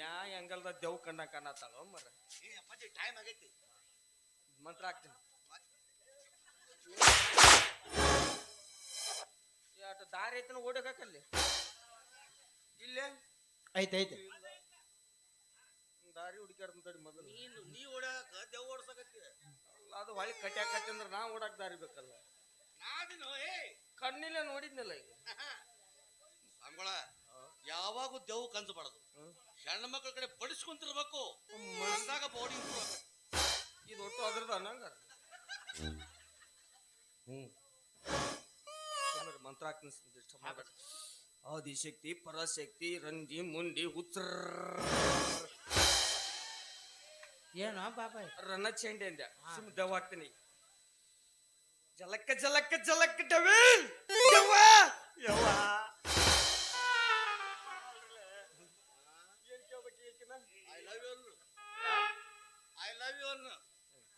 ಯಾ ಎಂಗಲ್ದ ದೇವ್ ಕಂಡ ಕಾಣತ್ತಾಳ ಮರ ಏ ಅಪ್ಪಾಜಿ ಟೈಮ್ ಆಗೈತಿ. ಮಂತ್ರ ಹಾಕ್ತೀನಿ. ಯಾಟ ದಾರಿ ಐತನ ಓಡಕಾಕಲ್ಲಿ ಇಲ್ಲೇ? ಐತೆ ಐತೆ. ದಾರಿ ಹುಡುಕ್ಯಾಡ್ತೀನಿ ತಡಿ ಮೊದಲು. ನೀನು ನೀ ಓಡಾಕ ದೆವ್ ಓಡ್ಸಕತ್ತಿ. ಅದು ಹೊಳಿ ಕಟ್ಯಾಕತ್ತಿ ಅಂದ್ರೆ ನಾ ಓಡಾಕ ದಾರಿ ಬೇಕಲ್ಲ. ನಾದಿನು ಏ. ಕಣ್ಣಿಲ್ಲ ನೋಡಿದ್ನಲ್ಲ ಈಗ. ಸ್ವಾಮಿಗಳ ಯಾವಾಗೂ ದೆವ್ ಕನ್ಸಬಾರದು. ಹೆಣ್ಣು ಮಕ್ಕಳ ಕಡೆ ಬಡಿಸ್ಕೊಂತಿರ್ಬೇಕು. ಹ್ಮ್. ಬೋರ್ಡಿಂಗ್ ಇದು ಒಟ್ಟು ಅದ್ರದ ಸುಮ್ನಿರು, ಮಂತ್ರ ಆದಿಶಕ್ತಿ ಪರಶಕ್ತಿ ರಂಗಿ ಮುಂಡಿ ಉತ್ತರ. ಏನೋ ಬಾಬಾ ರನ್ನ ಚೆಂಡೆ ಅಂದೆ ಸುಮ್ ದೆವ್ವ ಹಾಕ್ತೀನಿ. ಜಲಕ್ಕ ಜಲಕ್ಕ ಜಲಕ್ಕ ಡವಿಲ್ ಯವ್ವ ಯವ್ವ.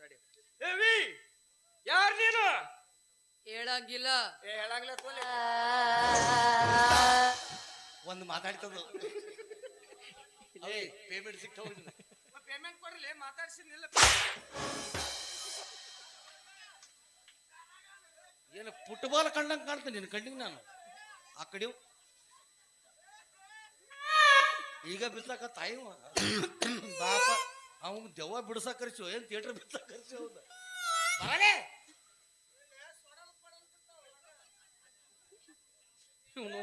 ತಡಿ. ಏವಿ ಯಾರ್ ನೀನು? ಹೇಳಂಗಿಲ್ಲ. ಏ ಹೇಳಂಗ್ಲ ತೋಲೆ. ಒಂದು ಮಾತಾಡ್ತದ ಏ ಪೇಮೆಂಟ್ ಸಿಗ್ತಾವ ಪೇಮೆಂಟ್ ಕೊಡ್ರಲಿ ಮಾತಾಡ್ಸಿನಿಲ್ಲ ಏನು ಫುಟ್ಬಾಲ್ ಕಂಡಂಗೆ ಕಾಣ್ತೀನಿ ನಿನ್ನ ಕಣ್ಣಿಗೆ ನಾನು? ಆ ಕಡೆ ಈಗ ಬಿಸ್ಲಾಕ ತಾಯಿ ಬಾಪ. ಅವ್ನು ದೆವ್ವ ಬಿಡ್ಸಾಕ ಕರ್ಸು ಏನ್ ಥಿಯೇಟರ್ ಬಿಡ್ಸಾಕ ಕರ್ಸು ಹೌದ ಬರಲೇ ಇವನು?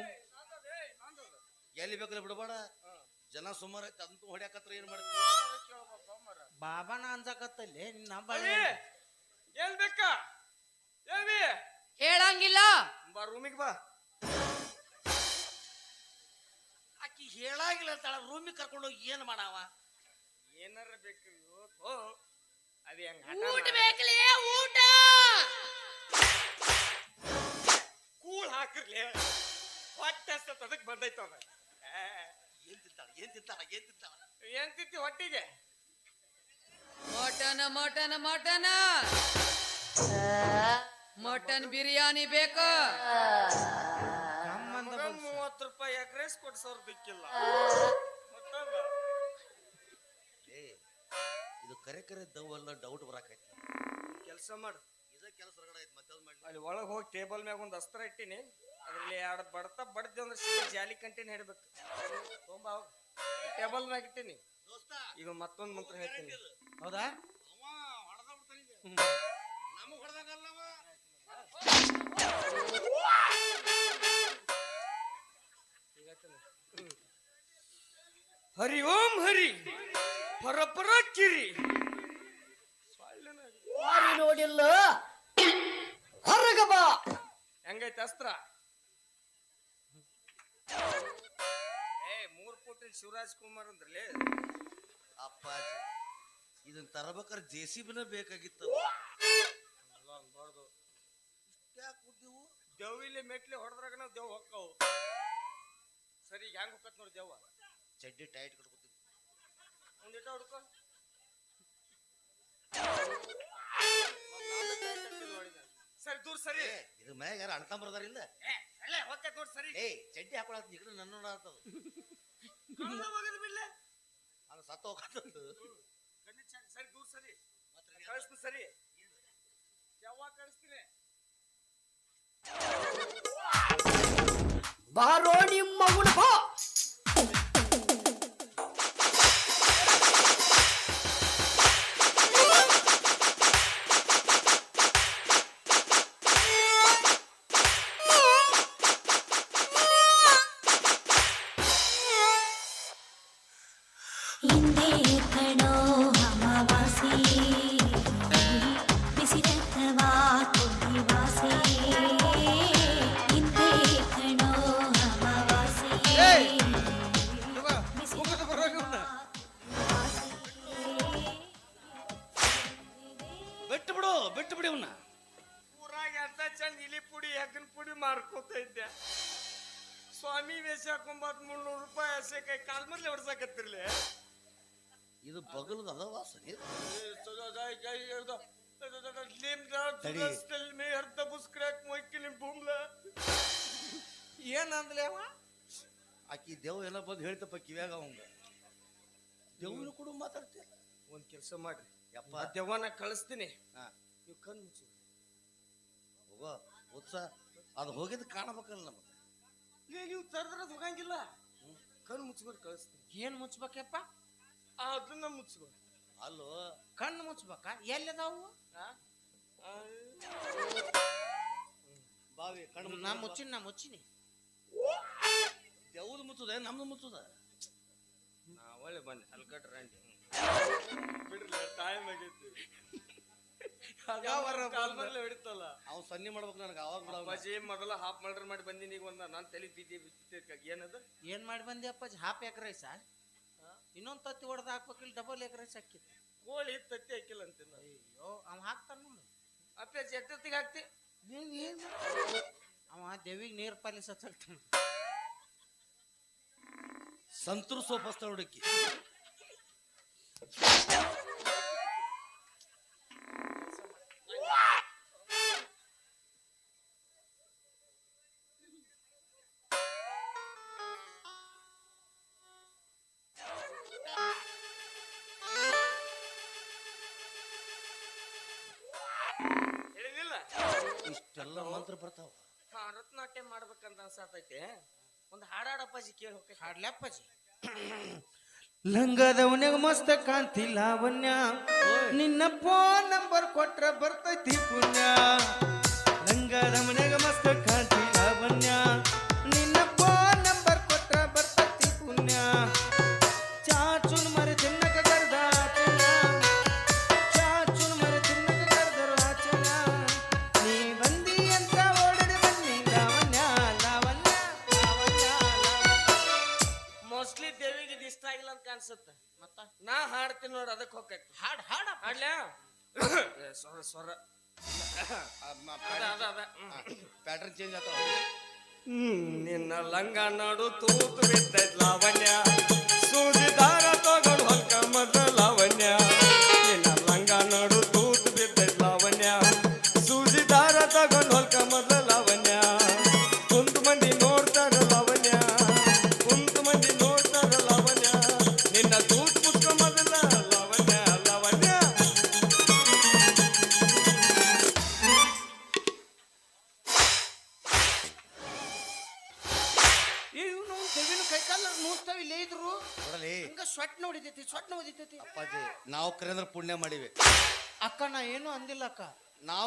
ಎಲ್ಲಿ ಬೇಕಲ್ಲ ಬಿಡಬೇಡ? ಜನ ಸುಮಾರು ಐತೆ ಅಂತೂ ಹೊಡ್ಯಾಕತ್ರ ಏನ್ ಮಾಡ್ತೀವಿ ಬಾಬಾನ ಅನ್ಸಕತ್ತಲ್ಲಿ ನಿನ್ನ ಅವಿ ಏನ್? ಬೇಕ? ಏವಿ ಹೇಳಂಗಿಲ್ಲ. ಬಾ ರೂಮಿಗೆ ಬಾ. ಆಕಿ ಹೇಳಾಗಿಲ್ಲ ಅಂತಾಳ ರೂಮಿಗೆ ಕರ್ಕೊಂಡೋಗಿ ಏನ್ ಮಾಡಾವ? ಏನಾರ ಬೇಕು ಓ ಅದೇ ಹಂಗ ಊಟ ಬೇಕಲೇ ಊಟ! ಕೂಳ್ ಹಾಕಿರ್ಲಿ. ಹೊಟ್ಟೆ ಹಸ್ತತ್ ಅದಕ್ಕೆ ಬಂದೈತ ಅವ ಏನ್ ತಿಂತಾಳ ಏನ್ ತಿಂತಾಳ ಏನ್ ತಿಂತಾಳ? ಏನ್ ತಿಂತಿ ಹೊಟ್ಟಿಗೆ? Mutton mutton mutton! Mutton biryani ಬೇಕು. ಮೂವತ್ತು ರೂಪಾಯಿ ಎಗ್ ರೈಸ್ ಕೊಡ್ಸೋರ್ ದಿಕ್ಕಿಲ್ಲ ಕರೆ ಕರೆ ದವ್ವಲ್ಲ ಡೌಟ್ ಬರಾಕೈತಿ. ಕೆಲಸ ಮಾಡು. ಇದೇ ಕೆಲಸ ಹೊರಗಡೆ ಐತಿ ಮತ್ತೆ ಮಾಡಿ ಅಲ್ಲಿ ಒಳಗೆ ಹೋಗಿ ಟೇಬಲ್ ಮ್ಯಾಗ ಒಂದು ಅಸ್ತ್ರ ಇಟ್ಟಿನಿ. ಅದರಲ್ಲಿ ಎರಡು ಬಡ್ತಾ ಬಡ್ದೆ ಅಂದ್ರೆ ಸೀದಾ ಜಾಲಿ ಕಂಟಿನ ಹಿಡ್ಬೇಕು. ತುಂಬಾ ಟೇಬಲ್ ಮ್ಯಾಗ ಇಟ್ಟಿನಿ. ದೋಸ್ತ ಈಗ ಮತ್ತೊಂದು ಮಂತ್ರ ಹೇಳ್ತೀನಿ. ಹೌದಾ. ಹರಿ ಓಂ ಹರಿ ಪರಪರ ಕಿರಿ. ಮಾರಿ ನೋಡಿಲ್ಲ. ಹೊರಗ ಬಾ. ಹೆಂಗೈತೆ ಅಸ್ತ್ರ? ಏ ಮೂರ್ ಫುಟ್ ಶಿವರಾಜ್ ಕುಮಾರ್ ಅಂದ್ರಲೇ ಅಪ್ಪಾಜಿ ಇದನ್ನ ತರಬೇಕಾದ್ರೆ ಜೆ ಸಿ ಬಿನ ಬೇಕಾಗಿತ್ತು. ದೇವಿಲಿ ಮೆಟ್ಲಿ ಹೊಡೆದ್ರಾಗ ನಾವು ದೇವ್ ಹೊಕ್ಕವು. ಸರಿ ಹೆಂಗ್ ಹೊಕ್ಕತ್ ನೋಡಿ ದೇವ ಚಡ್ಡಿ ಟೈಟ್ ಕಟ್ಕೊತೀವಿ ಒಂದಿಟ ಹುಡ್ಕೋ. ಸರಿ ದೂರ ಸರಿ. ಇದು ಇದ್ರ ಮ್ಯಾಗ ಯಾರು ಅಣ್ತಂಬರದಾರಿಲ್ಲ ಏ, ಅಲ್ಲೇ ಹೊಕ್ಕತ್ ನೋಡಿ ಸರಿ. ಏ ಚಡ್ಡಿ ಹಾಕೊಳತ್ ಈಗ ನನ್ನ ನೋಡತ್ತದ ಕಳ್ಳ ಬಿಡ್ಲೆ. ಅದು ಸತ್ತ ಹೋಗತ್ತದು ಕಣ್ಣ್ ಸರಿ ದೂರ ಸರಿ. ಕಳಿಸ್ತೀನಿ ಸರಿ. ಯಾವಾಗ ಕಳಿಸ್ತೀನಿ? ಬಾರೋ ನಿಮ್ಮ ಮಗುನ ಬಾ. ತಡಿ. ಅರ್ಧ ಬುಸ್ಕ್ರಾಕ್ ಏನಂದ್ಲೆ ಅವ? ಆಕಿ ದೇವ್ ಎಲ್ಲ ಬಂದು ಹೇಳ್ತಪ್ಪ ಕಿವ್ಯಾಗ ಅವಂಗ. ದೇವ್ರು ಕೂಡ ಮಾತಾಡ್ತಿಲ್ಲ ಒಂದ್ ಕೆಲಸ ಮಾಡ್ರಿ. ಯಪ್ಪ. ಆ ದೆವ್ವನ ಕಳಿಸ್ತೀನಿ. ಹಾ. ನೀವು ಕಣ್ಣು ಮುಚ್ಚಿ. ಹೋಗೋ ಉತ್ಸಾಹ ಅದು ಹೋಗಿದ್ ಕಾಣಬೇಕಲ್ಲ ನಮಗೆ. ಲೇ, ನೀವು ತರದ್ರ ಹೋಗಂಗಿಲ್ಲ. ಕಣ್ಣು ಮುಚ್ಕೊಂಡು ಕಳಿಸ್ತೀನಿ. ಏನ್ ಮುಚ್ಬೇಕಪ್ಪ? ಅದನ್ನ ಮುಚ್ಕೊಂಡು ಅಲ್ಲೋ. ಕಣ್ಣು ಮುಚ್ಬೇಕಾ? ಎಲ್ಲಿದಾವು? ಬಾವಿ ಕಣ್ಣು ನಾ ಮುಚ್ಚಿನಿ ನಾ ಮುಚ್ಚಿನಿ. ದೇವ್ದು ಮುಚ್ಚುದ ನಮ್ದು ಮುಚ್ಚುದ? ನಾ ಒಳ್ಳೆ ಬಂದೆ ಹಲ್ಕಟ್ ರಂಡಿ. ಬಿಡ್ರಿ ಟೈಮ್ ಆಗೈತಿ. ಹಿಡಿತಲ್ಲ. ಅವ್ ಸನ್ನಿ ಮಾಡ್ಬೇಕು ನನಗೆ ಅವಾಗ ಬಿಡ ಅಪ್ಪಾಜಿ ಮೊದಲ ಹಾಫ್ ಮರ್ಡರ್ ಮಾಡಿ ಬಂದಿನಿ ಈಗ ಒಂದ ನಾನು ತಲೆ ಬಿದ್ದಿ ಬಿದ್ದಿರ್ಕಾಗ ಏನದು? ಏನ್ ಮಾಡಿ ಬಂದೆ ಅಪ್ಪಾಜಿ? ಹಾಫ್ ಎಗ್ ರೈಸ ಇನ್ನೊಂದ್ ತತ್ತಿ ಹೊಡೆದು ಹಾಕ್ಬೇಕಿಲ್ಲ ಡಬಲ್ ಎಗ್ ರೈಸ್ ಹಾಕಿತ್ತು ಕೋಳಿ ತತ್ತಿ ಹಾಕಿಲ್ಲ ಅಂತಿಲ್ಲ. ಅಯ್ಯೋ ಅವ್ ಹಾಕ್ತಾನ ನೋಡು. ಅಪ್ಪಾಜಿ ಎಷ್ಟೊತ್ತಿಗೆ ಹಾಕ್ತಿ. ಅವ ದೇವಿಗೆ ನೀರ್ ಪಾಲಿಸ ಹಚ್ಚಾಕ್ತಾನ ಸಂತರು ಸೋಪ್ ಹುಡುಕಿ. ಇಷ್ಟೆಲ್ಲ ಮಂತ್ರ ಬರ್ತಾವ. ಭರತನಾಟ್ಯ ಮಾಡ್ಬೇಕಂತ ಅನ್ಸಾತೈತೆ. ಒಂದು ಹಾಡಾಡ ಅಪ್ಪಾಜಿ ಕೇಳಿ ಹೋಗ್ತೈತೆ. ಹಾಡ್ಲಿ ಅಪ್ಪಾಜಿ. ಲಂಗದವನ್ಯಾಗ ಮಸ್ತ ಕಾಂತಿ ಲಾವಣ್ಯ. ನಿನ್ನ ಫೋನ್ ನಂಬರ್ ಕೊಟ್ರ ಬರ್ತೈತಿ ಪುಣ್ಯ. ಲಂಗದವನ್ಯಾಗ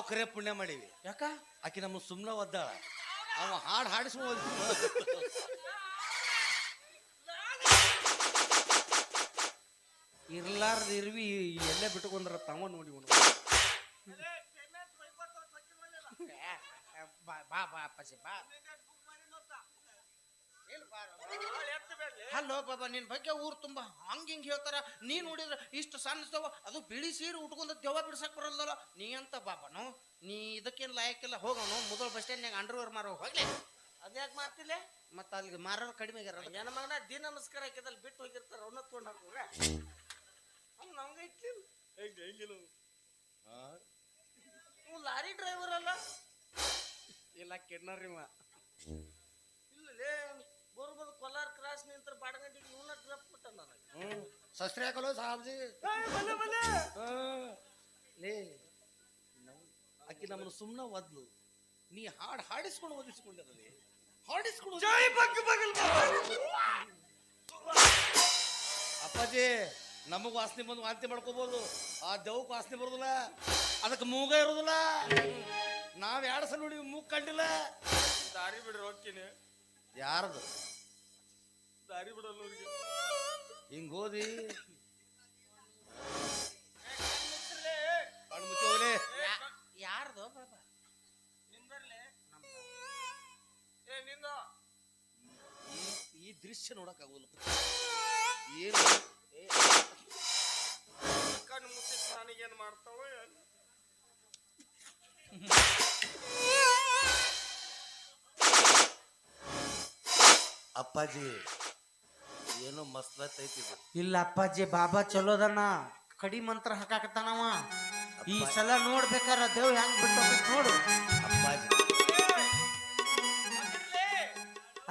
ನಾವು ಕರೆ ಪುಣ್ಯ ಮಾಡೀವಿ ಯಾಕ ಆಕಿ ನಮ್ಮ ಸುಮ್ಮನೆ ಒದ್ದಾಳ ಅವ ಹಾಡು ಹಾಡಿಸ್ಬೋದು ಇರ್ಲಾರ್ದ ಇರ್ವಿ ಎಲ್ಲೇ ಬಿಟ್ಕೊಂಡ್ರ ತಮ್ಮ ನೋಡಿ ಬಾ ಬಾ ಬಾ ಅಪ್ಪಾಜಿ ಬಾ ಹಲೋ ಬಾಬಾ ನಿನ್ ಬಗ್ಗೆ ಊರು ತುಂಬಾ ಹಂಗ ಹಿಂಗ್ ಹೇಳ್ತಾರ. ನೀ ನೋಡಿದ್ರ ಇಷ್ಟು ಸಣ್ಣದವ ಅದು ಬಿಳಿ ಸೀರೆ ಉಟ್ಕೊಂಡ ದೆವ್ವ ಬಿಡ್ಸಕ್ ಬರಲ್ಲ ನೀ ಅಂತ ಬಾಬಾನು ನೀ ಇದಕ್ಕೇನು ಲಾಯಕ್ಕಿಲ್ಲ ಹೋಗೋನು ಮೊದಲ ಬಸ್ ಸ್ಟ್ಯಾಂಡ್ನಾಗ ಅಂಡರ್ವೇರ್ ಮಾರೋ ಹೋಗ್ಲಿ. ಅದ್ಯಾಕ್ ಮಾಡ್ತಿಲ್ಲ ಮತ್ತೆ ಅಲ್ಲಿ ಮಾರೋರು ಕಡಿಮೆ ಆಗ್ಯಾರ ನನ್ನ ಮಗನ ದಿನ ನಮಸ್ಕಾರ ಹಾಕಿದಲ್ಲಿ ಬಿಟ್ಟು ಹೋಗಿರ್ತಾರ ಅವನ್ನ ತೊಗೊಂಡು ಹಾಕೋಗ ಅವ್ನು ನಮ್ಗೆ ಐತಿ. ಹೆಂಗ ಹೆಂಗಿಲ್ಲ ನೀವು ಲಾರಿ ಡ್ರೈವರ್ ಅಲ್ಲ? ಇಲ್ಲ ಕಿಡ್ನರಿ ಇಲ್ಲಲೇ ಬರ್ಬೋದು ಕೊಲಾರ್ ಕ್ರಾಸ್ ನಿಂತರ ಬಾಡಗಂಡಿಗೆ ಇವನ್ನ ಡ್ರಪ್ ಬಿಟ್ಟ ನನಗೆ. ಹ್ಮ್. ಸಸ್ರಿ ಹಾಕಲು ಸಾಬ್ಜಿ ಬಲೆ ಬಲೆ ಲೇ ಆಕಿ ನಮ್ಮನ್ನು ಸುಮ್ಮನೆ ಒದ್ಲು. ನೀ ಹಾಡು ಹಾಡಿಸ್ಕೊಂಡು ಓದಿಸ್ಕೊಂಡಿರಲಿ ಹಾಡಿಸ್ಕೊಂಡು ಓದಿ- ಜೈ ಬಗ್ ಬಗಲ್ ಅಪ್ಪಾಜಿ ನಮಗ್ ವಾಸನೆ ಬಂದು ವಾಂತಿ ಮಾಡ್ಕೋಬಹುದು ಆ ದೇವಕ್ ವಾಸನೆ ಬರೋದಿಲ್ಲ. ಅದಕ್ಕೆ ಮೂಗ ಇರೋದಿಲ್ಲ. ನಾವ್ ಎರಡು ಸಲ ನೋಡಿ ಮೂಗ್ ಕಂಡಿಲ್ಲ. ದಾರಿ ಬಿಡ್ರಿ ಹೋಗ್ತೀನಿ. ಯಾರ್ದು? ದಾರಿ ಬಿಡಲ್ಲ ಅವ್ರಿಗೆ ಹಿಂಗ್ ಓದಿ ಕಣ್ಣು ಮುಚ್ಚಿ ಹೋಗ್ಲಿ ಯಾರ್ದು ಬಾಬಾ ನಿಂದರ್ಲೆ ಏ ನಿಂದ ಈ- ಈ ದೃಶ್ಯ ನೋಡಕ್ ಆಗೋದಿಲ್ಲ ಏನು ಏ, ಕಣ್ಣು ಮುಚ್ಚಿಸ್ ನನಗೇನ್ ಮಾಡ್ತಾವೋ ಏನು ಅಪ್ಪಾಜಿ ಏನೋ ಮಸ್ತ್ ಐತಿ ಇದು. ಇಲ್ಲ ಅಪ್ಪಾಜಿ ಬಾಬಾ ಚಲೋದನ್ನ ಕಡಿ ಮಂತ್ರ ಹಾಕಾಕತ್ತಾನವ. ಈ ಸಲ ನೋಡ್ಬೇಕಾರ ದೇವ್ ಹೆಂಗ್ ಬಿಟ್ಟು ನೋಡು. ಅಪ್ಪಾಜಿ.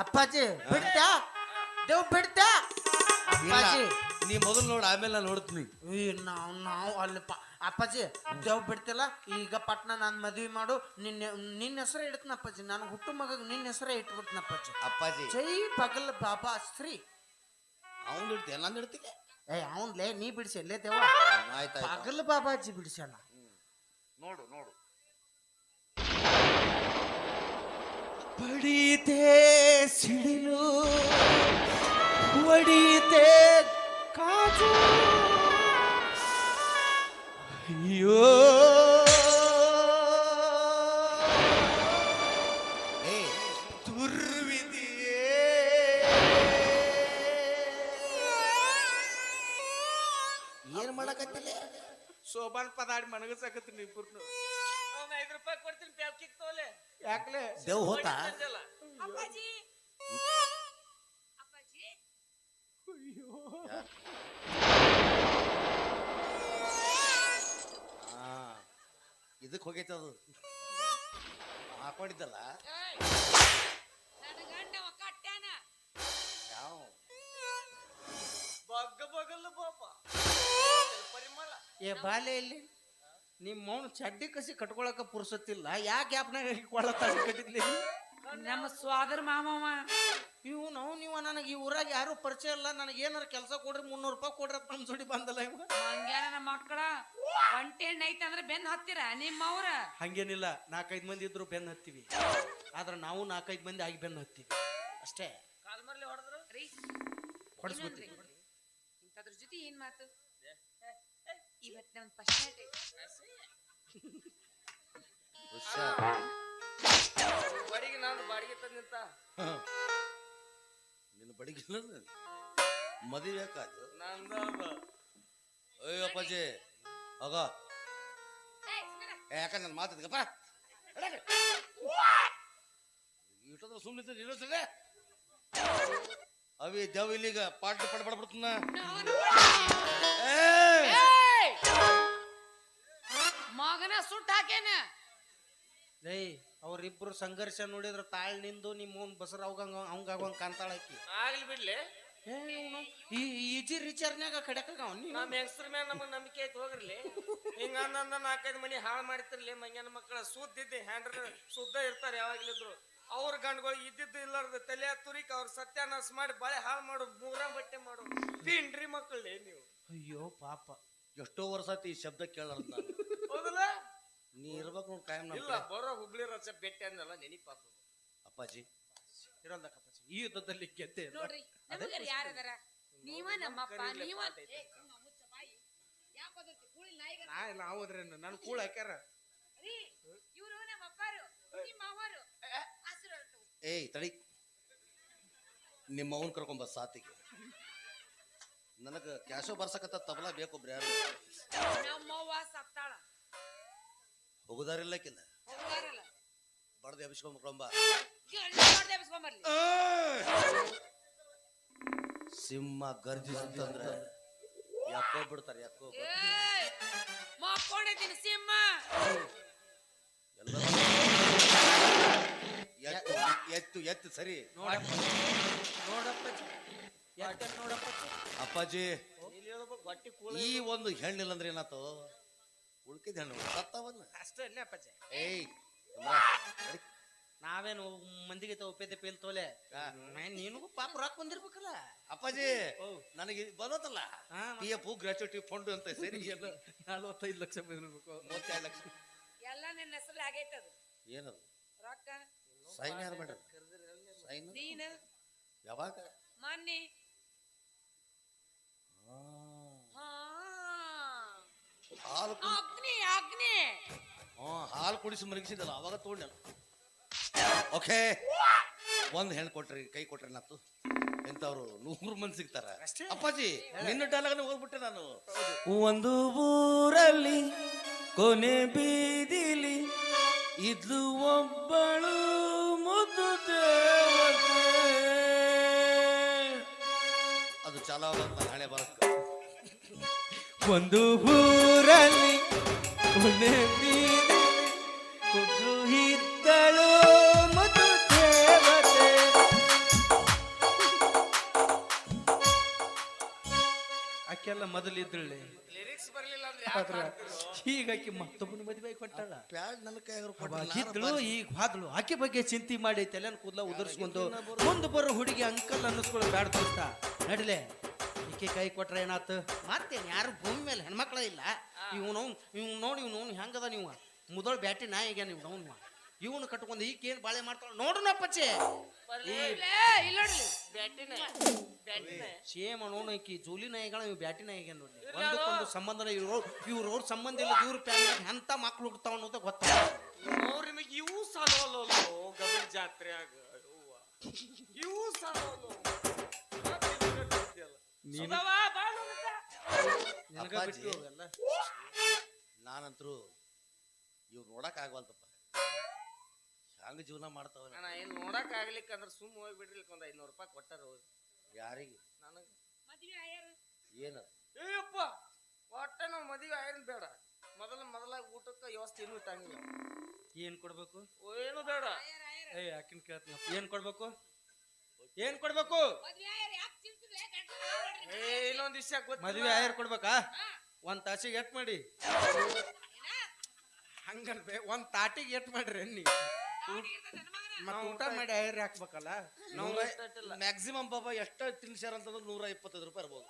ಅಪ್ಪಾಜಿ ಬಿಡ್ತಾ ದೇವ್ ಬಿಡ್ತಾ ಅಪ್ಪಾಜಿ. ನೀ ಮೊದಲು ನೋಡು ಆಮೇಲೆ ನಾನು ನೋಡ್ತೀನಿ. ಈ ನಾವು ನಾವು ಅಲ್ಲಿ ಅಪ್ಪಾಜಿ ದೇವ್ ಬಿಡ್ತಿಲ್ಲ. ಈಗ ಪಟ್ನ ನಾನು ಮದ್ವಿ ಮಾಡು. ನಿನ್ನ ನಿನ್ನ ಹೆಸರೇ ಇಡ್ತೀನಿ ಅಪ್ಪಾಜಿ. ನಾನು ಹುಟ್ಟು ಮಗ ನಿನ್ನ ಹೆಸರೇ ಇಟ್ಬಿಡ್ತೀನಿ ಅಪ್ಪಾಜಿ. ಅಪ್ಪಾಜಿ. ಜೈ ಪಗಲ್ ಬಾಬಾ ಶ್ರೀ. ಅವ್ನು ನಾನು ಇಡ್ತೀನಿ ಏ ಅವನ್ಲೇ ನೀ ಬಿಡಿಸಿ ಎಲ್ಲೇ ದೇವ ಆಯ್ತಾಯ್ತು ಪಗಲ್ ಬಾಬಾಜಿ ಬಿಡಿಸೋಣ ನೋಡು ನೋಡು. ಬಡಿತೆ ಸಿಡಿಲು ಒಡಿತೆ ಕಾಜು. ಅಯ್ಯೋ. ಸೋಬಾನ್ ಪದಾಡಿ ಮನಗಸಾಕತ್ತೀನಿ ಇಬ್ಬರು ಐದು ರೂಪಾಯಿ ಕೊಡ್ತೀನಿ ಪ್ಯಾಕಿಕ್ ತೋಲೆ ಯಾಕ್ಲೆ? ದೇವ್ ಹೋತ? ಅಪ್ಪಾಜಿ. ಹಾ ಇದಕ್ಕೆ ಹೋಗೈತೆ ಅದು. ಹಾಕೊಂಡಿದ್ದಲ್ಲ? ಬಗ್ಗ ಬಗಲ್ಲ ಪಾಪ. ಪರಿಮಳ ಏ ಬಾಲೆ ಇಲ್ಲಿ ನಿಮ್ಮ ಮೌನ ಚಡ್ಡಿ ಕಸಿ ಕಟ್ಕೊಳಕ ಪುರ್ಸತ್ತಿಲ್ಲ. ಯಾ ಗ್ಯಾಪ್ನಾಗ ಹಿಡ್ಕೊಳತ್ತ ಕಟ್ಟಿದ್ಲಿ ನಮ್ಮ ಸ್ವಾದರ್ ಮಾಮವ ಇವು ನಾವು ನೀವು ನನಗೆ ಈ ಊರಾಗ ಯಾರು ಪರಿಚಯ ಇಲ್ಲ. ನನಗೆ ಏನಾರ ಕೆಲಸ ಕೊಡ್ರಿ ಮುನ್ನೂರು ರೂಪಾಯಿ ಕೊಡ್ರಿ ನಮ್ಮ ಜೋಡಿ ಬಂದಲ್ಲ ಇವ. ಹಂಗೇನ ನಮ್ಮ ಮಕ್ಕಳ? ಒಂಟಿ ಎಣ್ಣೆ ಐತೆ ಅಂದ್ರೆ ಬೆನ್ ಹತ್ತಿರ ನಿಮ್ಮವ್ರ? ಹಂಗೇನಿಲ್ಲ ನಾಲ್ಕೈದು ಮಂದಿ ಇದ್ರು ಬೆನ್ ಹತ್ತಿವಿ. ಆದ್ರೆ ನಾವು ನಾಲ್ಕೈದು ಮಂದಿ ಆಗಿ ಬೆನ್ ಹತ್ತಿವಿ. ಅಷ್ಟೇ. ಕಾಲ್ ಮರ್ಲಿ ಹೊಡೆದ್ರು. ಇನ್ನೊಂದ್ರಿ. ಇಂಥದ್ರ ಜೊತೆ ಏನ್ ಮಾತು? ಇವತ್ತು ಒಂದು ಫಸ್ಟ್ ನೈಟ್ ಬಾಡಿಗೆ ನಾನು ಬಾಡಿಗೆ ತಂದಿಂತ ನಿನ್ನ ಬಡಿಗೆ ಮದುವೆ ಕಾದು ನಂದ ಅಯ್ಯೋ ಅಪ್ಪಾಜಿ ಹೋಗ ಯಾಕ ನನ್ನ ಮಾತಿದ್ಗಪ್ಪ ಇಟ್ಟದ್ರ ಸುಮ್ಮನೆ ಇರೋದ್ರೆ ಅವಿ ದೇವ್ ಇಲ್ಲಿಗ ಪಾಟ್ ಪಡ್ ಪಡ್ಬಿಡ್ತನ ಮಗನ ಸುಟ್ಟ ಹಾಕೇನ? ಏಯ್ ಅವ್ರಿಬ್ರು ಸಂಘರ್ಷ ನೋಡಿದ್ರ ತಾಳ್ ನಿಂದು ನಿಮ್ಮ ಅವ್ನ್ ಬಸರ ಅವಂಗ ಅವಂಗ ಅವಂಗ ಕಾಂತಾಳ ಆಕಿ. ಆಗ್ಲಿ ಬಿಡ್ಲಿ. ಏ ಇವ್ನು ಈ ಈಜಿ ರಿಚಾರ್ನ್ಯಾಗ ಕಡೆಕಾಗ ಅವ್ನು ನಮ್ಮ ಹೆಂಗಸ್ರ ಮೇಲೆ ನಮಗ್ ನಂಬಿಕೆ ಐತಿ ಹೋಗ್ರಲಿ ಹಿಂಗ ಅಂದ ನಾಲ್ಕೈದು ಮನಿ ಹಾಳು ಮಾಡ್ತಿರ್ಲಿ ಮಂಗ್ಯನ ಮಕ್ಕಳ ಸುದ್ದಿದ್ದೆ ಹ್ಯಾಂಡ್ರ ಸುದ್ದ ಇರ್ತಾರೆ ಯಾವಾಗ್ಲಿದ್ರು. ಅವ್ರ ಗಂಡ್ಗಳು ಇದ್ದಿದ್ದು ಇಲ್ಲಾರ್ದ ತಲೆ ತುರಿಕ್ ಅವ್ರ ಸತ್ಯಾನಾಶ ಮಾಡಿ ಬಳೆ ಹಾಳು ಮಾಡು ಮೂರ ಬಟ್ಟೆ ಮಾಡು. ತಿನ್ರಿ ಮಕ್ಕಳೇ ನೀವು. ಅಯ್ಯೋ ಪಾಪ. ಎಷ್ಟೋ ವರ್ಷ ಆಯ್ತು ಈ ಶಬ್ದ ಕೇಳಾರ್ದ ನಾನು ಹೌದಲ್ಲ? ನೀ ಇರ್ಬೇಕು ನೋಡಿ ಕಾಯಂ ನಮ್ಮ ಇಲ್ಲ ಬರೋ ಹುಬ್ಳಿ ರಚ ಬೆಟ್ಟ ಅಂದಲ್ಲ ನೆನಪಾತು ಅಪ್ಪಾಜಿ. ಇರಲ್ಲ ಅಪ್ಪಾಜಿ ಈ ಯುದ್ಧದಲ್ಲಿ ಗೆದ್ದೆ ಇಲ್ಲ. ನೋಡ್ರಿ ನಮಗರ್ ಯಾರದಾರ ನೀವ ನಮ್ಮಪ್ಪ ನೀವ ನಾ ನಾವು ಅದ್ರೆ ನನ್ ಕೂಳ ಹಾಕ್ಯಾರ. ಇವರು ನಮ್ಮಪ್ಪರು ನಮ್ಮ ಅಪ್ಪಾರು ಹೊರ್ಟು. ಏಯ್ ತಡಿ. ನಿಮ್ಮ ಅವನ್ ಕರ್ಕೊಂಬ ಸಾತಿಗೆ. ನನಗೆ ಕ್ಯಾಶೋ ಬರ್ಸಕತ್ತ ತಬಲ ಬೇಕು ಯಾರು ನಮ್ಮವ್ವ ಸತ್ತಾಳ ಹೋಗುದಾರಿಲ್ಲಕ್ಕಿಲ್ಲ ಹೋಗ್ತಾರಲ್ಲ ಬಡ್ದು ಗರ್ಜಿ ಎಬ್ಸ್ಕೊಂಬರ್ಲಿ ಸಿಂಹ ಗರ್ಜಿಸ್ತಂದ್ರ ಯಾಕೋ ಬಿಡ್ತಾರೆ ಯಾಕೋ ಮಾಕೊಂಡಿದ್ದೀನಿ ಸಿಂಹ. ಎಲ್ಲ ಎತ್ತು ಎತ್ತು ಎತ್ತು ಸರಿ. ನೋಡಪ್ಪ. ನೋಡಪ್ಪ ಅಪ್ಪಾಜಿ ಈ ಒಂದು ಹೆಣ್ಣಿಲ್ಲ ಅಂದ್ರೆ ಏನಾತು ಉಳ್ಕಿದ ಹೆಣ್ಣು ಸತ್ತವನ್ನ ಅಷ್ಟೇ ಅಪ್ಪಾಜಿ. ಏಯ್. ನಾವೇನು ಮಂದಿಗೆ ಒಪ್ಪೇದೆ ಪೇಲ್ ತೋಲೆ? ನೀನು ಪಾಪ ರೊಕ್ಕ ಬಂದಿರ್ಬೇಕಲ್ಲ? ಅಪ್ಪಾಜಿ ನನಗೆ ಬರೋದಲ್ಲ. ಹಾ, ಪಿ ಎಫ್ ಗ್ರಾಚ್ಯುಟಿ ಫಂಡ್ ಅಂತ ಸರಿ ಎಲ್ಲ ನಲ್ವತ್ತೈದು ಲಕ್ಷ ಬಂದಿರ್ಬೇಕು. ಮೂವತ್ತೈದು ಲಕ್ಷ. ಎಲ್ಲ ನಿನ್ನ ಹೆಸರು ಆಗೈತದು ಏನದು? ರೊಕ್ಕ? ಸೈನ್ ಯಾರು ಮಾಡ್ರಿ ಸೈನ್? ನೀನು? ಯಾವಾಗ? ಮೊನ್ನೆ. ಹಾಲು ಕುಡಿ- ಅಗ್ನಿ ಅಗ್ನಿ. ಹ್ಞೂ ಹಾಲು ಕುಡಿಸಿ ಮಲಗಿಸಿದಲ್ಲ ಅವಾಗ ತೊಗೊಂಡೆ. ಓಕೆ ಒಂದು ಹೆಣ್ಣು ಕೊಟ್ರಿ ಕೈ ಕೊಟ್ರಿ ನಾತು ಎಂತವ್ರು ನೂರು ಮಂದಿ ಸಿಗ್ತಾರ. ಅಪ್ಪಾಜಿ ನಿನ್ನ ಡಾಲಾಗನ ಹೋಗ್ಬಿಟ್ಟೆ ನಾನು. ಒಂದು ಊರಲ್ಲಿ ಕೊನೆ ಬೀದಿಲಿ ಇದ್ಲು ಒಬ್ಬಳು ಮುದ್ದು ದೇವತೆ. ಅದು ಚಾಲ ಹಳೆ ಬರಕ್ಕ. ಒಂದು ಊರಲ್ಲಿ ಕೊನೆ ಇದ್ದಳು ದೇವತೆ. ಆಕೆಲ್ಲ ಮೊದಲಿದ್ದಳೆ ಲಿರಿಕ್ಸ್ ಬರಲಿಲ್ಲ ಅಂದ್ರೆ ಈಗ ಆಕೆ ಮತ್ತೊಬ್ಬನ ಮದುವೆ ಕೊಟ್ಟಾಳ ಪ್ಯಾಡ್ ನನ್ನ ಕೈಯಾಗ ಈಗ ಹೋದ್ಳು. ಆಕೆ ಬಗ್ಗೆ ಚಿಂತೆ ಮಾಡಿ ತಲೆನ ಕೂದಲ ಉದುರಿಸ್ಕೊಂಡು ಮುಂದೆ ಬರೋ ಹುಡುಗಿ ಅಂಕಲ್ ಅನ್ನಿಸ್ಕೊಳ್ಳೋ ಬ್ಯಾಡ ನಡಿಲೆ. ಈಕೆ ಕೈ ಕೊಟ್ರೆ ಏನಾತು? ಮತ್ತೇನ್ ಯಾರು ಭೂಮಿ ಮೇಲೆ ಹೆಣ್ಮಕ್ಳ ಇಲ್ಲ. ಇವನು ಇವ್ನು ನೋಡಿ ಇವ್ ಅವ್ನು ಹೆಂಗದ ನೀವು? ಮೊದಲ ಬ್ಯಾಟಿ ನಾಯಿಗೆ ನೀವು ಅವ್ನು. ಇವನು ಕಟ್ಕೊಂಡು ಈಕೆ ಏನು ಬಾಳೆ ಮಾಡ್ತಾಳ? ನೋಡು ನಪ್ಪಚ್ಚೆ ಸೇಮ್ ನೋಡು ಈಕಿ ಜೂಲಿ ನಾಯಿಗಳ ಇವ್ ಬ್ಯಾಟಿ ನಾಯಿಗೆ ನೋಡಿ ಒಂದಕ್ಕೊಂದು ಸಂಬಂಧ ಇವ್ರು ಇವ್ರ ಅವ್ರ ಸಂಬಂಧ ಇಲ್ಲ ಇವ್ರ ಫ್ಯಾಮಿಲಿ ಎಂತ ಮಕ್ಳು ಹುಡ್ತಾವ ಅನ್ನೋದು ಗೊತ್ತಾಗ ನಿಮಗೆ ಇವು ಸಾಲವಲ್ಲೋ ಗಗನ ಜಾತ್ರೆಯಾಗ. ಇವು ಸಾಲವಲ್ಲೋ ಅಪ್ಪಾಜಿ. ಅವೆಲ್ಲ ನಾನಂತರೂ ಇವ್ರು ನೋಡಕ್ ಆಗವಲ್ತಪ್ಪ ಹಂಗ ಜೀವನ ಮಾಡ್ತಾವ ಅಣ್ಣ ಏನ್ ನೋಡಕ್ ಆಗ್ಲಿಕ್ಕ ಅಂದ್ರ ಸುಮ್ ಹೋಗ್ಬಿಡ್ರಿ ಒಂದ್ ಐನೂರು ರೂಪಾಯಿ ಕೊಟ್ಟಾರ. ಯಾರಿಗೆ? ನನಗ. ಮದ್ವೆ ಆಯಾರು. ಏನ? ಏಯಪ್ಪ ಒಟ್ಟ ನಾವು ಮದುವೆ ಆಯ್ರನ್ ಬೇಡ. ಮೊದಲ ಮೊದಲಾಗಿ ಊಟಕ್ಕೆ ವ್ಯವಸ್ಥೆ ಏನು ಇಟ್ಟಂಗಿಲ್ಲ. ಏನ್ ಕೊಡ್ಬೇಕು? ಓ, ಏನು ಬೇಡ. ಏಯ್ ಕೇಳ್ತೀನಿ ಏನ್ ಕೊಡ್ಬೇಕು? ಏನ್ ಕೊಡ್ಬೇಕು? ಇನ್ನೊಂದ್ ವಿಷಯ ಮದ್ವೆ ಆಯರ್ ಕೊಡ್ಬೇಕಾ? ಒಂದ್ ತಾಸಿಗೆ ಎಟ್ ಮಾಡಿ? ಹಂಗಲ್ಬೇ ಒಂದ್ ತಾಟಿಗೆ ಎಟ್ ಮಾಡ್ರಿ ಅನ್ನಿ? ಮಗನ? ಮತ್ತ ಊಟ ಮಾಡಿ ಆಯರ್ ಹಾಕ್ಬೇಕಲ್ಲ? ನಾವು ಮ್ಯಾಕ್ಸಿಮಮ್ ಬಾಬಾ ಎಷ್ಟ ತಿನ್ಸ್ಯಾರ ಅಂತಂದ್ರೆ ನೂರ ಇಪ್ಪತ್ತೈದು ರೂಪಾಯಿ ಇರ್ಬೋದು.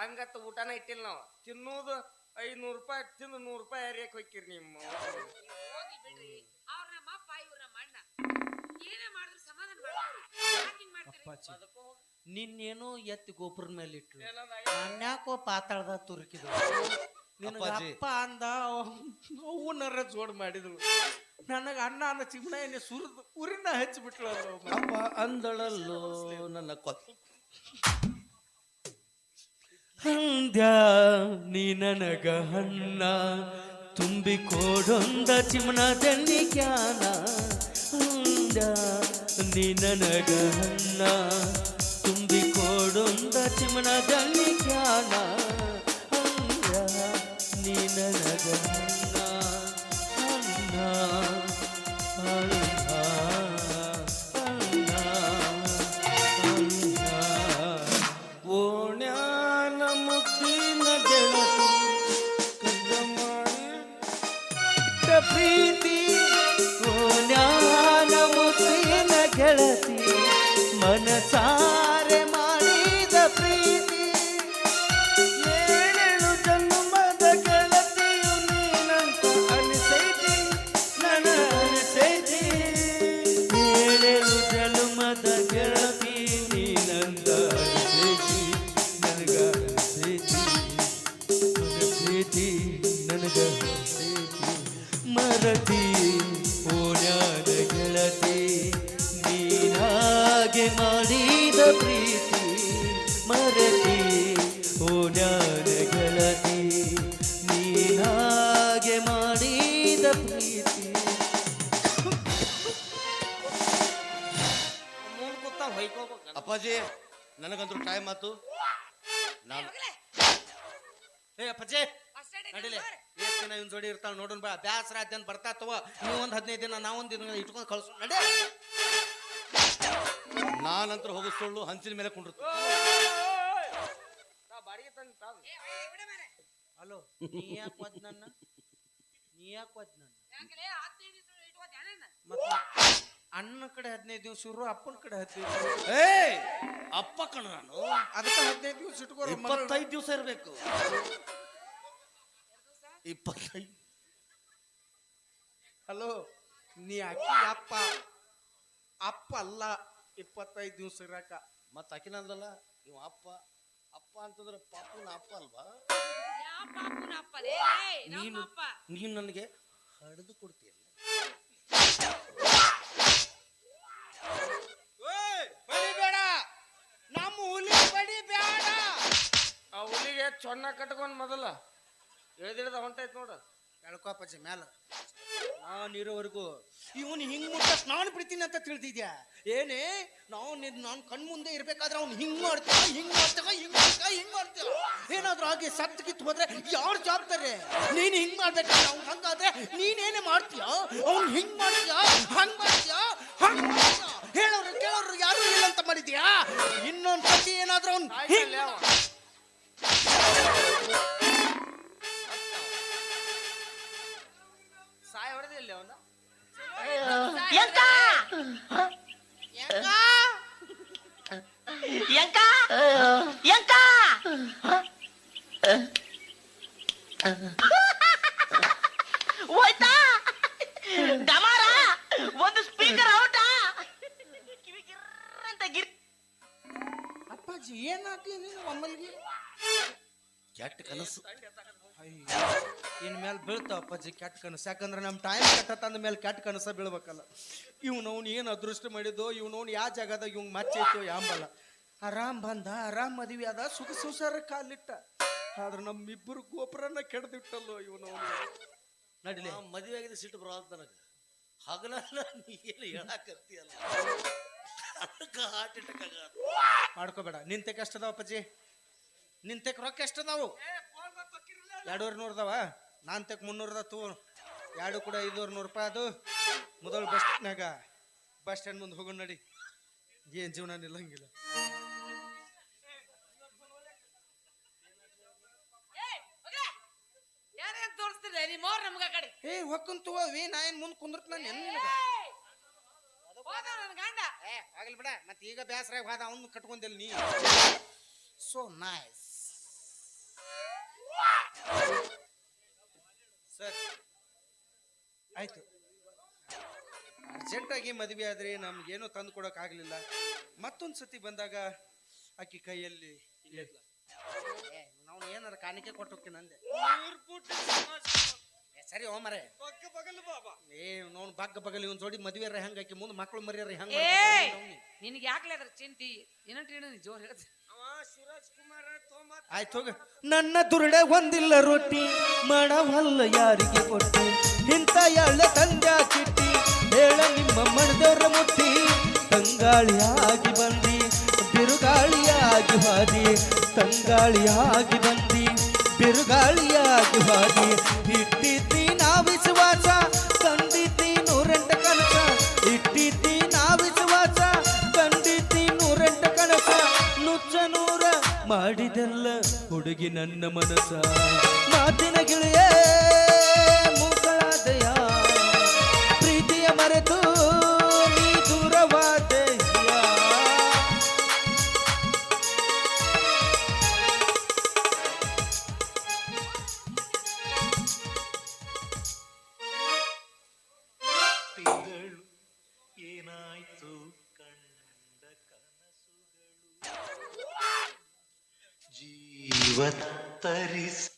ಹಂಗತ್ತ ಊಟನ ಇಟ್ಟಿಲ್ಲ ನಾವು. ತಿನ್ನೋದು ಐನೂರು ರೂಪಾಯಿ ತಿಂದು ನೂರು ರೂಪಾಯಿ ಏರಿಯಕ್ಕೆ ಹೋಯ್ಕಿರಿ ನಿಮ್ಮ ನಿನ್ನೇನೋ ಎತ್ತಿ ಗೋಪುರ ಮೇಲೆ ಇಟ್ಲು ಏನದ? ನಾನ್ಯಾಕೋ ಪಾತಾಳದ ತುರುಕಿದ್ರು ಅಪ್ಪಾಜಿ. ಅಪ್ಪ ಅಂದ ಅವನರ ಜೋಡ್ ಮಾಡಿದ್ರು ನನಗ ಅನ್ನ ಅನ್ನ ಚಿಮ್ನ ಎಣ್ಣೆ ಸುರಿದು ಉರಿನ ಹಚ್ಚಿಬಿಟ್ಲು ಅಪ್ಪ ಅಂದಳಲ್ಲೋ ನನ್ನ ಕೊತ್ ಹಂದ್ಯ ನೀ ನನಗ ಹಣ್ಣ ತುಂಬಿಕೊಡೊಂದ ಚಿಮಣದಲ್ಲಿ ಜ್ಞಾನ. ಹಂದ್ಯ ನೀ ನನಗ ಹಣ್ಣ ತುಂಬಿಕೊಡೊಂದ ಚಿಮಣದಲ್ಲಿ ಜ್ಞಾನ. ಹಂದ್ಯ ನೀ ನನಗ ಹಣ್ಣ ಹಣ್ಣ ಏ ಪಜೆ ನಡಿಲಿ. ಎಷ್ಟು ದಿನ ಇವ್ನ ಜೋಡಿ ಇರ್ತಾಳ ನೋಡೋಣ ಬಾ ಬ್ಯಾಸರ ಅಂತ ಬರ್ತಾ ತವ ನೀವು ಒಂದ್ ಹದಿನೈದು ದಿನ ನಾ ಒಂದ್ ದಿನ ಇಟ್ಕೊಂಡು ಕಳ್ಸು. ನಡೆ. ನಾನಂತರ ಹೋಗಿಸ್ಕೊಳ್ಳು ಹಂಚಿನ ಮೇಲೆ ಕುಂಡಿರ್ತು ತಾವು. ಹಲೋ ನೀ ಯಾಕೆ ಒದ್ ನನ್ನ? ನೀ ಯಾಕೆ ಒದ್ ನನ್ನ? ಮತ್ತ ಅಣ್ಣ ಕಡೆ ಹದಿನೈದು ದಿವಸ ಇರು ಅಪ್ಪನ ಕಡೆ ಹದಿನೈದು ದಿವಸ ಏ ಅಪ್ಪ ಕಣ ನಾನು? ಅದಕ್ಕೆ ಹದಿನೈದು ದಿವಸ ಇಟ್ಕೋ ಇಪ್ಪತ್ತೈದು ದಿವಸ ಇರಬೇಕು. ಇಪ್ಪತ್ತೈದು. ಹಲೋ ನೀ ಅಕ್ಕಿ ಅಪ್ಪ. ಅಪ್ಪ ಅಲ್ಲ ಇಪ್ಪತ್ತೈದು ದಿವಸ ಇರಾಕ. ಮತ್ತ ಅಕಿನ ಅಂದಲ್ಲ ಇವ ಅಪ್ಪ. ಅಪ್ಪ ಅಂತಂದ್ರೆ ಪಾಪುನ ಅಪ್ಪ ಅಲ್ವಾ? ನೀನು ಅಪ್ಪ. ನೀನು ನನಗೆ ಹಡಿದು ಕೊಡ್ತೀಯಲ್ಲ? ಬಡಿಬೇಡ. ನಮ್ಮ ಹುಲಿ ಬಡಿಬೇಡ. ಆ ಹುಲಿಗೆ ಚೊನ್ನ ಕಟ್ಕೊಂಡ್ ಮೊದಲ. ಎಳ್ದಿಡ್ದ ಹೊಂಟೈತ್ ನೋಡು. ಎಳ್ಕೊಪ್ಪಚ್ಚಿ ಮ್ಯಾಲ. ನಾನು ಇರೋವರೆಗೂ ಇವನು ಹಿಂಗ್ ಮುಟ್ಟ ನಾನು ಬಿಡ್ತೀನಿ ಅಂತ ತಿಳಿದಿದ್ಯಾ? ಏನೇ ನಾವು ನಿನ್ ನಾನು ಕಣ್ ಮುಂದೆ ಇರ್ಬೇಕಾದ್ರೆ ಅವ್ನು ಹಿಂಗ್ ಮಾಡ್ತೀಯ? ಹಿಂಗ್ ಮಾಡ್ತೀಯ? ಹಿಂಗ್ ಮಾಡ್ತೀಯ? ಹಿಂಗ್ ಮಾಡ್ತೀವ ಏನಾದ್ರೂ ಆಗಿ ಸತ್ತು ಕಿತ್ತು ಹೋದ್ರೆ ಯಾರು ಜವಾಬ್ದಾರಿ? ನೀನು ಹಿಂಗ್ ಮಾಡ್ಬೇಕಾದ್ರೆ ಅವ್ನು ಹಂಗಾದ್ರೆ ನೀನೇನೇ ಮಾಡ್ತೀಯ? ಅವ್ನು ಹಿಂಗ್ ಮಾಡ್ತೀಯ? ಹಂಗ್ ಮಾಡ್ತೀಯ? ಹಂಗ್ ಮಾಡ್ತೀಯ? ಹೇಳೋರು ಕೇಳೋರು ಯಾರು ಇಲ್ಲ ಅಂತ ಮಾಡಿದ್ಯಾ? ಇನ್ನೊಂದ್ ಸತಿ ಏನಾದ್ರೂ ಅವ್ನ್ ಹಿಂಗ್- ಸಾಯ ಹೊಡೆದಿಲ್ಲ ಅವನ? ಅಪ್ಪಾಜಿ ಏನಾಗ್ಲಿ ನೀನು ಕೆಟ್ಟ ಕನಸು. ಇನ್ ಮೇಲೆ ಬೀಳ್ತಾವ ಅಪ್ಪಾಜಿ ಕೆಟ್ಟ ಕನಸು. ಯಾಕಂದ್ರೆ ನಮ್ಮ ಟೈಮ್ ಕೆಟ್ಟ ಮೇಲೆ ಕೆಟ್ಟ ಕನಸ ಬೀಳ್ಬೇಕಲ್ಲ. ಇವ್ನವ್ನು ಏನು ಅದೃಷ್ಟ ಮಾಡಿದ್ದು ಇವ್ನವ್ನು ಯಾವ ಜಾಗದಾಗ ಇವ್ ಮಚ್ಚೈತೋ ಯಾಂಬಲ್ಲ ಆರಾಮ್ ಬಂದ, ಆರಾಮ್ ಮದುವೆ ಅದ ಸುಖ ಸಂಸಾರ ಕಾಲಿಟ್ಟ. ಆದ್ರೆ ನಮ್ಮಿಬ್ಬರು ಗೋಪುರನ ಕೆಡ್ದಿಟ್ಟಲ್ಲೋ ಇವನವನು. ನಡಿಲಿ. ಮದುವೆ ಆಗಿದೆ ಸಿಟ್ಟು ಬರೋದು ನನಗೆ. ಹಗಲ ನೀ ಏನು ಹೇಳಾಕತ್ತೀಯಲ್ಲ? ಅದಕ್ಕೆ ಹಾರ್ಟ್ ಅಟ್ಯಾಕ್ ಮಾಡ್ಕೋಬೇಡ. ನಿಂತಕ್ಕೆ ಎಷ್ಟದಾವ ಅಪ್ಪಾಜಿ? ನಿಂತಕ್ಕೆ ರೊಕ್ಕ ಎಷ್ಟದಾವು? ಎರಡೂವರೆ ನೂರದವ? ನಾನ್ ತೆಕ್ ಮುನ್ನೂರದ ತೂ. ಎರಡು ಕೂಡ ಐದೂರು ನೂರು ರೂಪಾಯಿ ಅದು ಮೊದಲು ಬಸ್ ಸ್ಟ್ಯಾಂಡ್ನಾಗ ಬಸ್ ಸ್ಟ್ಯಾಂಡ್ ಮುಂದೆ ಹೋಗೋಣ ನಡಿ. ಏನು ಜೀವನ ನಿಲ್ಲಂಗಿಲ್ಲ. ಏ ಹೊಕ್ಕಂತೂ ಅವಿ ನಾ ಏನ್ ಮುಂದೆ ಕುಂದ್ರತ್ನ ನಾನು ಎನ್ನ ಹೋದ ನನ್ ಗಂಡ. ಏ ಆಗಲ್ ಬಿಡ. ಮತ್ತೆ ಈಗ ಬೇಸರ ಹೋದ ಅವನು ಕಟ್ಕೊಂದಿಲ್ಲ ನೀ. ಸೊ ನೈಸ್ ಸರ್ ಆಯ್ತು. ಅರ್ಜೆಂಟಾಗಿ ಮದುವೆ ಆದ್ರೆ ನಮ್ಗೇನು ತಂದು ಕೊಡಕ್ ಆಗ್ಲಿಲ್ಲ. ಮತ್ತೊಂದು ಸತಿ ಬಂದಾಗ ಆಕಿ ಕೈಯಲ್ಲಿ ನಾವು ಏನಾರ ಕಾಣಿಕೆ ಕೊಟ್ಟು ಹೋಗ್ತೀನಿ ಅಂದೆ ಏ, ಸರಿ ಓ ಮರೆ. ಏ ನೋನ್ ಬಗ್ಗ ಬಗಲ್ ಇವನ್ ಜೋಡಿ ಮದುವೆ ಹೆಂಗ ಆಕಿ? ಮುಂದೆ ಮಕ್ಕಳು ಮರ್ಯಾರ ಹೆಂಗ ಏ ನಿನಗೆ ಯಾಕ್ಲೆ ಅದ್ರ ಚಿಂತಿ? ಏನಂತ ಹೇಳಿ ಜೋರ್ ಹೇಳ್ತಿ ಆಯ್ತು ಹೋಗ. ನನ್ನ ದುರುಡೆ ಒಂದಿಲ್ಲ ರೊಟ್ಟಿ ಮಾಡವಲ್ಲ ಯಾರಿಗೆ ಕೊಟ್ಟಿ? ಇಂಥ ಎಳ್ಳ ತಂದ್ಯಾ ಚಿಟ್ಟಿ ಹೇಳ ನಿಮ್ಮ ಮಣದವರ ಮುಟ್ಟಿ. ತಂಗಾಳಿಯಾಗಿ ಬಂದಿ ಬಿರುಗಾಳಿಯಾಗಿ ಹಾದಿ. ತಂಗಾಳಿಯಾಗಿ ಬಂದಿ ಬಿರುಗಾಳಿಯಾಗಿ ಹಾದಿ. ಇಟ್ಟಿ ವಿಶ್ವಾಸ ಕಂಡಿದ್ದಿ ನೂರೆಂಟ ಕನಸ, ಇಟ್ಟಿದ್ದಿ ನಾ ವಿಶ್ವಾಸ ಕಂಡಿದ್ದಿ ನೂರೆಂಟ ಕನಸ, ನುಚ್ಚ ನೂರ ಮಾಡಿದೆಲ್ಲ ಹುಡುಗಿ ನನ್ನ ಮನಸ. ಮಾತಿನ ಗಿಳಿಯೇ ಮೂಕಳಾದಯ, ಪ್ರೀತಿಯ ಮರೆತು в атарис.